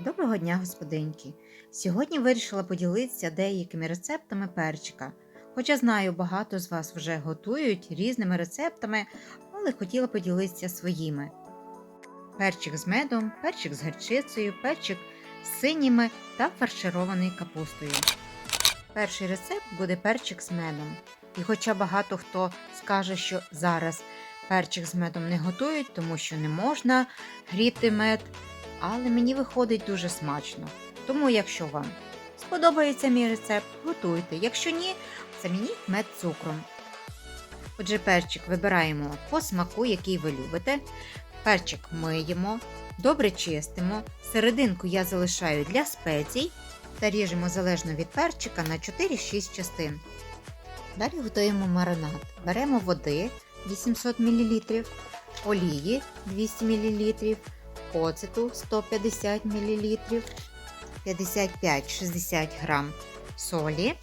Доброго дня, господинки! Сьогодні вирішила поділитися деякими рецептами перчика. Хоча знаю, багато з вас вже готують різними рецептами, але хотіла поділитися своїми. Перчик з медом, перчик з гарчицею, перчик з синіми та фаршированою капустою. Перший рецепт буде перчик з медом. І хоча багато хто скаже, що зараз перчик з медом не готують, тому що не можна гріти мед, але мені виходить дуже смачно. Тому, якщо вам сподобається мій рецепт, готуйте. Якщо ні, замініть мед цукром. Отже, перчик вибираємо по смаку, який ви любите. Перчик миємо, добре чистимо. Серединку я залишаю для спецій та ріжемо залежно від перчика на 4-6 частин. Далі готуємо маринад. Беремо води 800 мл, олії 200 мл, оцету 150 мл, 55-60 г солі,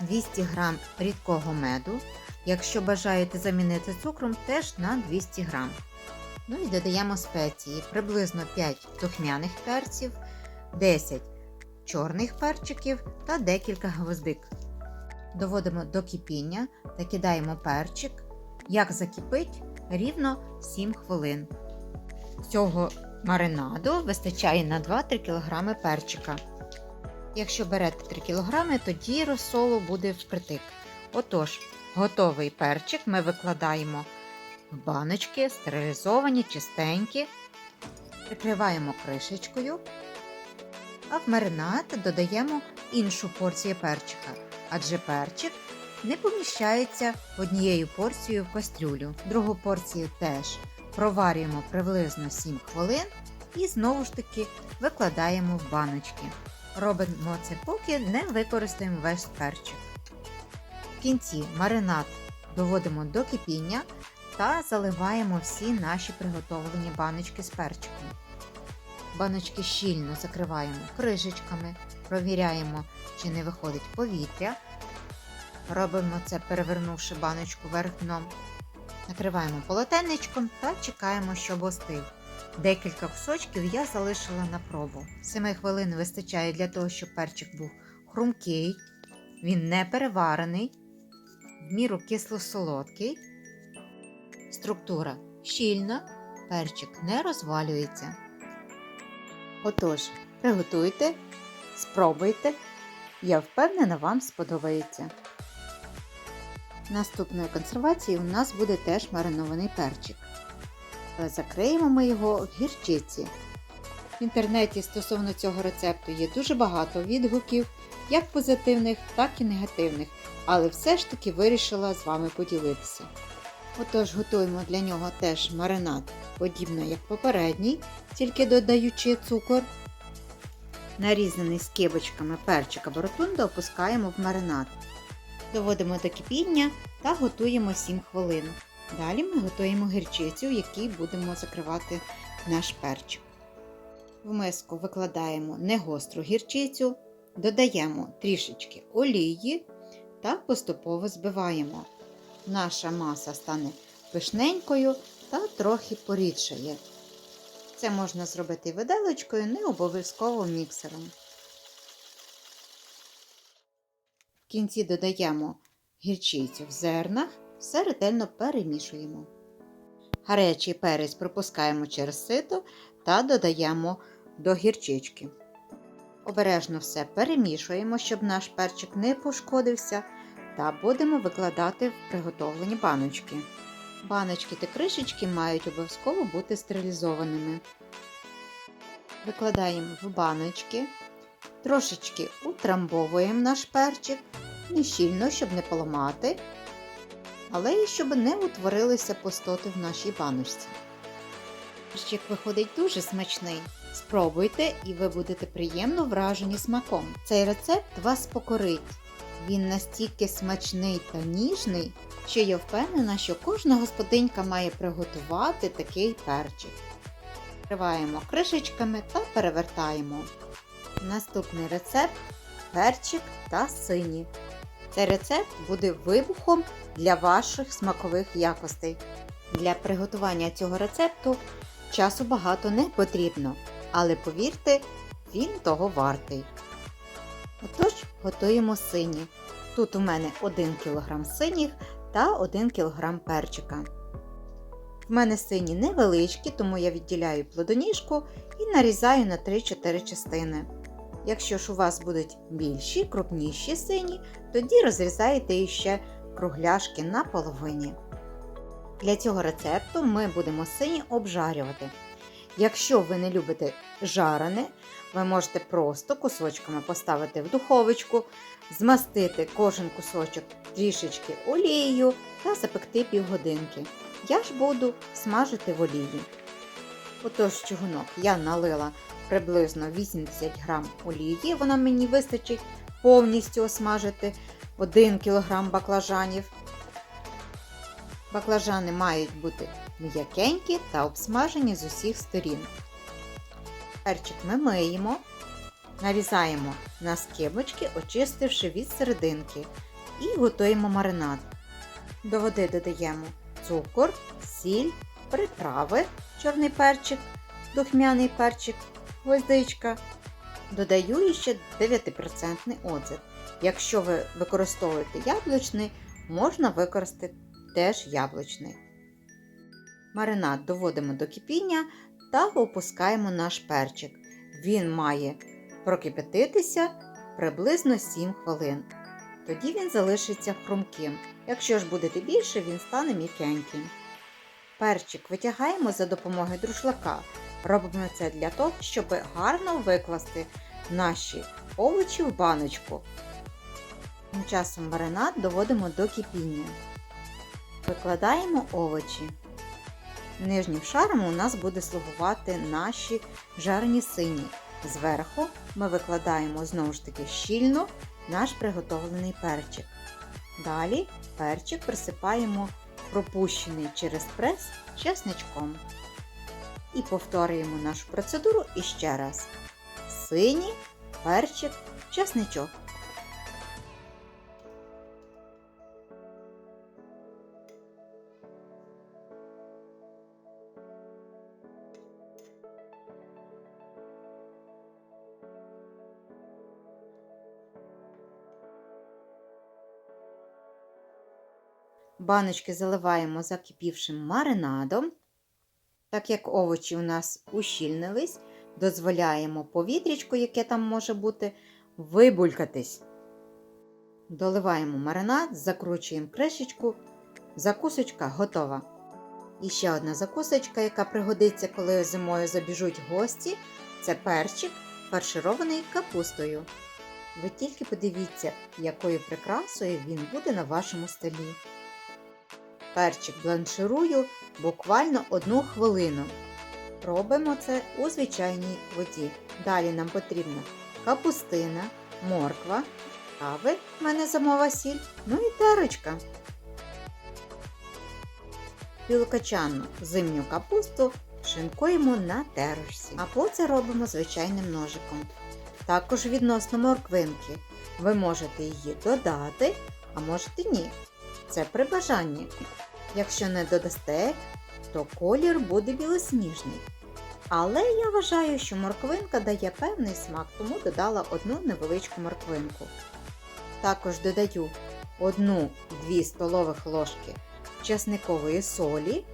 200 г рідкого меду. Якщо бажаєте замінити цукром, теж на 200 г. Ну і додаємо спеції приблизно 5 духмяних перців, 10 чорних перчиків та декілька гвоздик. Доводимо до кипіння та кидаємо перчик. Як закипить, рівно 7 хвилин. Цього маринаду вистачає на 2-3 кг перчика. Якщо берете 3 кг, тоді розсолу буде впритик. Отож, готовий перчик ми викладаємо в баночки, стерилізовані, чистенькі, прикриваємо кришечкою, а в маринад додаємо іншу порцію перчика, адже перчик не поміщається однією порцією в кастрюлю. Другу порцію теж проварюємо приблизно 7 хвилин і знову ж таки викладаємо в баночки. Робимо це, поки не використаємо весь перчик. В кінці маринад доводимо до кипіння та заливаємо всі наші приготовлені баночки з перчиком. Баночки щільно закриваємо кришечками, провіряємо, чи не виходить повітря. Робимо це, перевернувши баночку вверх дном. Накриваємо полотенничком та чекаємо, щоб остив. Декілька кусочків я залишила на пробу. 7 хвилин вистачає для того, щоб перчик був хрумкий, він не переварений, в міру кисло-солодкий. Структура щільна, перчик не розвалюється. Отож, приготуйте, спробуйте. Я впевнена, вам сподобається. Наступною консервацією у нас буде теж маринований перчик. Але закриємо ми його в гірчиці. В інтернеті стосовно цього рецепту є дуже багато відгуків, як позитивних, так і негативних, але все ж таки вирішила з вами поділитися. Отож, готуємо для нього теж маринад, подібно як попередній, тільки додаючи цукор. Нарізаний скибочками перчик або ротунду опускаємо в маринад. Доводимо до кипіння та готуємо 7 хвилин. Далі ми готуємо гірчицю, в якій будемо закривати наш перчик. В миску викладаємо негостру гірчицю, додаємо трішечки олії та поступово збиваємо. Наша маса стане пишненькою та трохи порідшає. Це можна зробити виделочкою, не обов'язково міксером. В кінці додаємо гірчицю в зернах, все ретельно перемішуємо. Гарячий перець пропускаємо через сито та додаємо до гірчички. Обережно все перемішуємо, щоб наш перчик не пошкодився, та будемо викладати в приготовлені баночки. Баночки та кришечки мають обов'язково бути стерилізованими. Викладаємо в баночки, трошечки утрамбовуємо наш перчик, не щільно, щоб не поламати, але і щоб не утворилися пустоти в нашій баночці. Перчик виходить дуже смачний. Спробуйте і ви будете приємно вражені смаком. Цей рецепт вас покорить. Він настільки смачний та ніжний, що я впевнена, що кожна господинька має приготувати такий перчик. Вкриваємо кришечками та перевертаємо. Наступний рецепт перчик та сині. Цей рецепт буде вибухом для ваших смакових якостей. Для приготування цього рецепту часу багато не потрібно, але повірте, він того вартий. Отож, готуємо сині. Тут у мене 1 кг синіх та 1 кг перчика. В мене сині невеличкі, тому я відділяю плодоніжку і нарізаю на 3-4 частини. Якщо ж у вас будуть більші, крупніші сині, тоді розрізаєте іще кругляшки на половині. Для цього рецепту ми будемо сині обжарювати. Якщо ви не любите жарене, ви можете просто кусочками поставити в духовочку, змастити кожен кусочок трішечки олією та запекти півгодинки. Я ж буду смажити в олії. Отож, чугунок я налила приблизно 80 грам олії, вона мені вистачить повністю осмажити 1 кг баклажанів. Баклажани мають бути м'якенькі та обсмажені з усіх сторін. Перчик ми миємо, нарізаємо на скибочки, очистивши від серединки, і готуємо маринад. До води додаємо цукор, сіль, приправи, чорний перчик, духмяний перчик, гвоздичка. Додаю ще 9% оцет. Якщо ви використовуєте яблучний, можна використати теж яблучний. Маринад доводимо до кипіння та опускаємо наш перчик. Він має прокипятитися приблизно 7 хвилин. Тоді він залишиться хрумким. Якщо ж будете більше, він стане м'якеньким. Перчик витягаємо за допомогою друшлака. Робимо це для того, щоб гарно викласти наші овочі в баночку. Тим часом маринад доводимо до кипіння. Викладаємо овочі. Нижнім шаром у нас буде слугувати наші жарені сині. Зверху ми викладаємо знову ж таки щільно наш приготовлений перчик. Далі перчик присипаємо пропущений через прес чесничком. І повторюємо нашу процедуру іще раз. Синій, перчик, чесничок. Баночки заливаємо закипівшим маринадом. Так як овочі у нас ущільнились, дозволяємо повітрячку, яке там може бути, вибулькатись. Доливаємо маринад, закручуємо кришечку, закусочка готова. І ще одна закусочка, яка пригодиться, коли зимою забіжуть гості, це перчик, фарширований капустою. Ви тільки подивіться, якою прикрасою він буде на вашому столі. Перчик бланширую буквально одну хвилину. Робимо це у звичайній воді. Далі нам потрібна капустина, морква, трави, в мене замова сіль, ну і терочка. Білокачанну зимню капусту шинкуємо на терочці, або це робимо звичайним ножиком. Також відносно морквинки. Ви можете її додати, а можете ні. Це при бажанні. Якщо не додасте, то колір буде білосніжний. Але я вважаю, що морквинка дає певний смак, тому додала одну невеличку морквинку. Також додаю 1-2 столових ложки часникової солі.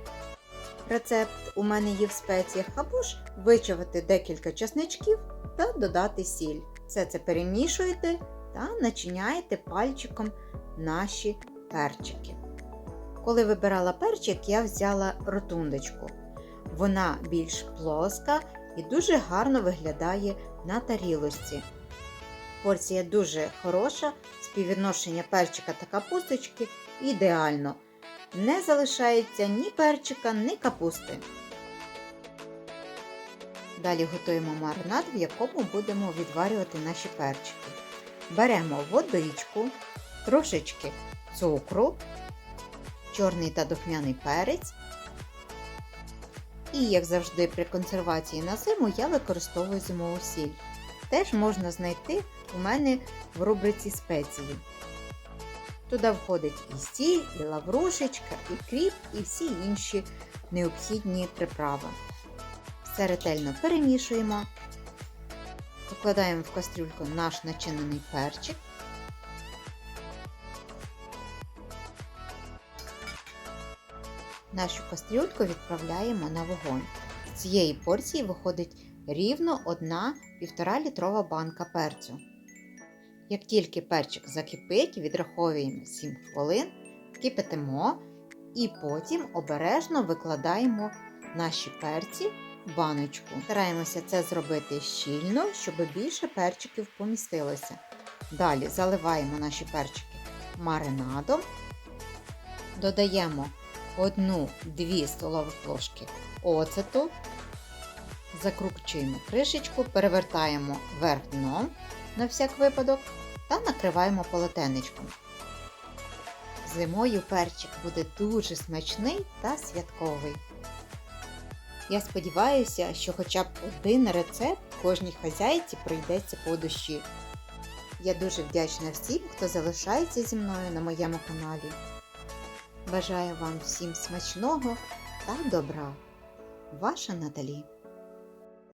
Рецепт у мене є в спеціях, або ж вичавити декілька часничків та додати сіль. Все це перемішуєте та начиняєте пальчиком наші перчики. Коли вибирала перчик, я взяла ротундочку. Вона більш плоска і дуже гарно виглядає на тарілочці. Порція дуже хороша, співвідношення перчика та капусточки ідеально. Не залишається ні перчика, ні капусти. Далі готуємо маринад, в якому будемо відварювати наші перчики. Беремо водичку, трошечки цукру, чорний та духмяний перець. І, як завжди, при консервації на зиму я використовую зимову сіль. Теж можна знайти у мене в рубриці спеції. Туди входить і сіль, і лаврушечка, і кріп, і всі інші необхідні приправи. Все ретельно перемішуємо. Викладаємо в кастрюльку наш начинений перчик. Нашу кастрюльку відправляємо на вогонь. З цієї порції виходить рівно 1,5 літрова банка перцю. Як тільки перчик закипить, відраховуємо 7 хвилин, кипятимо і потім обережно викладаємо наші перці в баночку. Стараємося це зробити щільно, щоб більше перчиків помістилося. Далі заливаємо наші перчики маринадом, додаємо 1-2 столових ложки оцету, закручуємо кришечку, перевертаємо вверх дном на всяк випадок та накриваємо полотенечком. Зимою перчик буде дуже смачний та святковий. Я сподіваюся, що хоча б один рецепт кожній хазяйці прийдеться по душі. Я дуже вдячна всім, хто залишається зі мною на моєму каналі. Бажаю вам всім смачного та добра. Ваша Наталі.